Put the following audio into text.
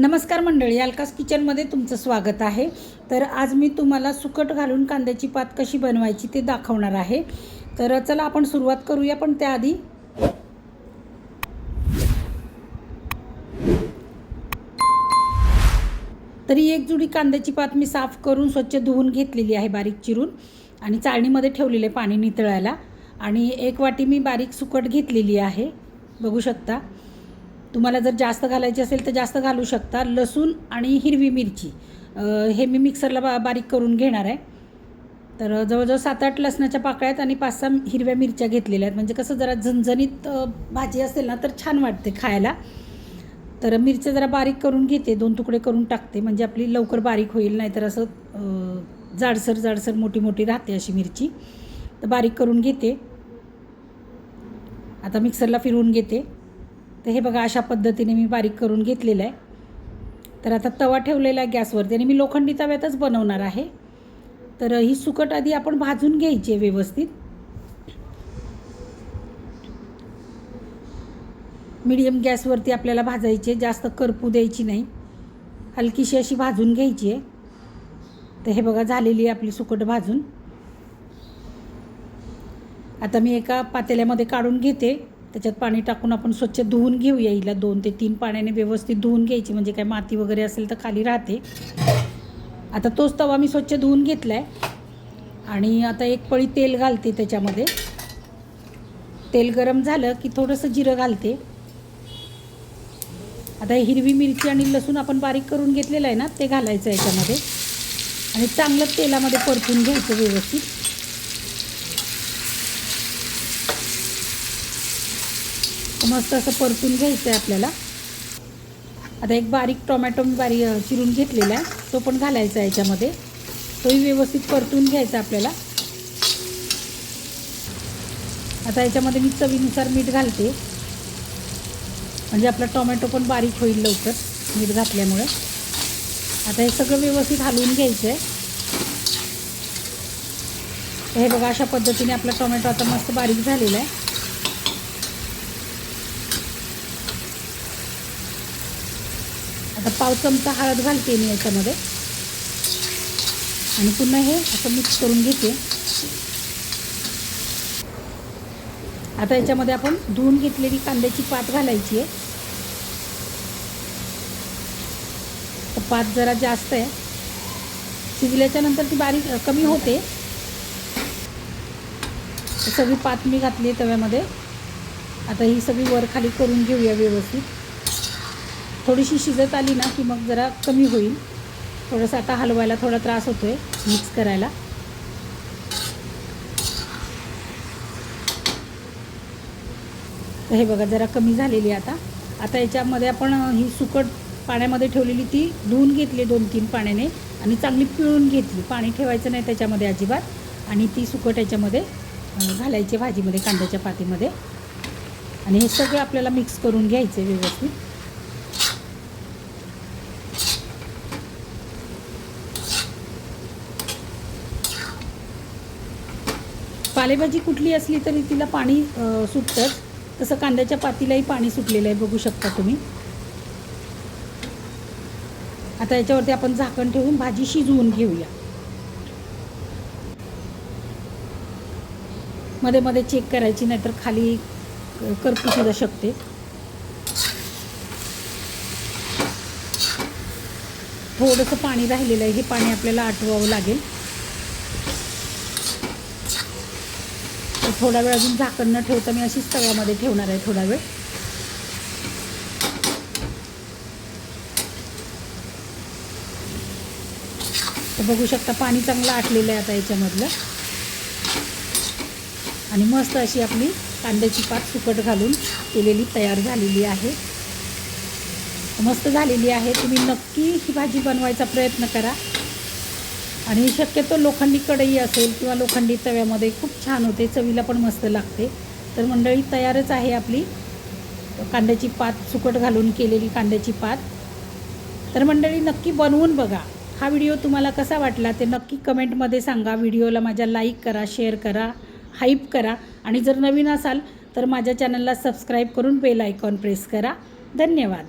नमस्कार मंडळी अलकास किचनमध्ये तुमचं स्वागत आहे. तर आज मी तुम्हाला सुकट घालून कांद्याची पात कशी बनवायची ते दाखवणार आहे. तर चला आपण सुरुवात करूया पण त्याआधी तरी एक जुडी कांद्याची पात मी साफ करून स्वच्छ धुवून घेतलेली आहे बारीक चिरून आणि चाळणीमध्ये ठेवलेले पाणी नितळायला. आणि एक वाटी मी बारीक सुकट घेतलेली आहे. बघू शकता. तुम्हाला जर जास्त घालायची असेल तर जास्त घालू शकता. लसूण आणि हिरवी मिरची. हे मी मिक्सरला बा बारीक करून घेणार आहे. तर जवळजवळ सात आठ लसणाच्या पाकळ्यात आणि पाच सहा हिरव्या मिरच्या घेतलेल्या आहेत. म्हणजे कसं जरा झणझणीत भाजी असेल ना तर छान वाटते खायला. तर मिरच्या जरा बारीक करून घेते. दोन तुकडे करून टाकते. म्हणजे आपली लवकर बारीक होईल नाही तर असं जाडसर जाडसर मोठी मोठी राहते अशी मिरची. तर बारीक करून घेते. आता मिक्सरला फिरवून घेते. तर हे बघा अशा पद्धतीने मी बारीक करून घेतलेलं आहे. तर आता तवा ठेवलेला आहे गॅसवरती आणि मी लोखंडी तव्यातच बनवणार आहे. तर ही सुकट आधी आपण भाजून घ्यायची आहे व्यवस्थित. मीडियम गॅसवरती आपल्याला भाजायची आहे जास्त करपू द्यायची नाही. हलकीशी अशी भाजून घ्यायची आहे. तर हे बघा झालेली आहे आपली सुकट भाजून. आता मी एका पातेल्यामध्ये काढून घेते. त्याच्यात पाणी टाकून आपण स्वच्छ धुवून घेऊया हिला दोन ते तीन पाण्याने व्यवस्थित धुवून घ्यायची. म्हणजे काय माती वगैरे असेल तर खाली राहते. आता तोच तवा मी स्वच्छ धुवून घेतला आहे आणि आता एक पळी तेल घालते त्याच्यामध्ये. तेल गरम झालं की थोडंसं जिरं घालते. आता हिरवी मिरची आणि लसूण आपण बारीक करून घेतलेलं आहे ना ते घालायचं याच्यामध्ये. आणि चांगलं तेलामध्ये परतून घ्यायचं व्यवस्थित. मस्त असं परतून घ्यायचं आहे आपल्याला. आता एक बारीक टोमॅटो मी बारीक चिरून घेतलेला आहे. तो पण घालायचा आहे याच्यामध्ये. तोही व्यवस्थित परतून घ्यायचा आपल्याला. आता याच्यामध्ये मी चवीनुसार मीठ घालते. म्हणजे आपला टोमॅटो पण बारीक होईल लवकर मीठ घातल्यामुळे. आता हे सगळं व्यवस्थित हलवून घ्यायचं आहे हे बघा अशा पद्धतीने आपला टोमॅटो आता मस्त बारीक झालेला आहे. आता पाव चमचा हळद घालते मी याच्यामध्ये. आणि पुन्हा हे असं मिक्स करून घेते. आता याच्यामध्ये आपण धुवून घेतलेली कांद्याची पात घालायची आहे. तर पात जरा जास्त आहे. शिजल्याच्या नंतर ती बारीक कमी होते. सगळी पात मी घातली आहे तव्यामध्ये. आता ही सगळी वर खाली करून घेऊया व्यवस्थित. थोडीशी शिजत आली ना की मग जरा कमी होईल. थोडंसं आता हलवायला थोडा त्रास होतो आहे मिक्स करायला. तर हे बघा जरा कमी झालेली आता. आता याच्यामध्ये आपण ही सुकट पाण्यामध्ये ठेवलेली ती धुवून घेतली दोन तीन पाण्याने आणि चांगली पिळून घेतली. पाणी ठेवायचं नाही त्याच्यामध्ये अजिबात. आणि ती सुकट याच्यामध्ये घालायची भाजीमध्ये कांद्याच्या पातीमध्ये. आणि हे सगळं आपल्याला मिक्स करून घ्यायचं आहे व्यवस्थित. पालेभाजी कुठली असली तरी तिला पाणी सुटतं. सुटतंच तसं कांद्याच्या पातीलाही पाणी सुटलेलं आहे बघू शकता तुम्ही. आता याच्यावरती आपण झाकण ठेवून भाजी शिजवून घेऊया. मध्ये मध्ये चेक करायची नाहीतर खाली क- करपू सुद्धा शकते. थोडंसं पाणी राहिलेलं आहे हे पाणी आपल्याला आटवावं लागेल. तर थोडा वेळ अजून झाकण न ठेवता मी अशीच तव्यामध्ये ठेवणार आहे थोडा वेळ. तर बघू शकता पाणी चांगलं आटलेलं आहे आता याच्यामधलं. आणि मस्त अशी आपली कांद्याची पात सुकट घालून केलेली तयार झालेली आहे. मस्त झालेली आहे. तुम्ही नक्की ही भाजी बनवायचा प्रयत्न करा. आणि शक्यतो लोखंडी कढई असेल किंवा लोखंडी तव्यामध्ये खूप छान होते चवीला पण मस्त लागते. तर मंडळी तयारच आहे आपली कांद्याची पात सुकट घालून केलेली कांद्याची पात. तर मंडळी नक्की बनवून बघा. हा व्हिडिओ तुम्हाला कसा वाटला ते नक्की कमेंटमध्ये सांगा. व्हिडिओला माझ्या लाईक करा शेअर करा हाईप करा. आणि जर नवीन असाल तर माझ्या चॅनलला सबस्क्राईब करून बेल आयकॉन प्रेस करा. धन्यवाद.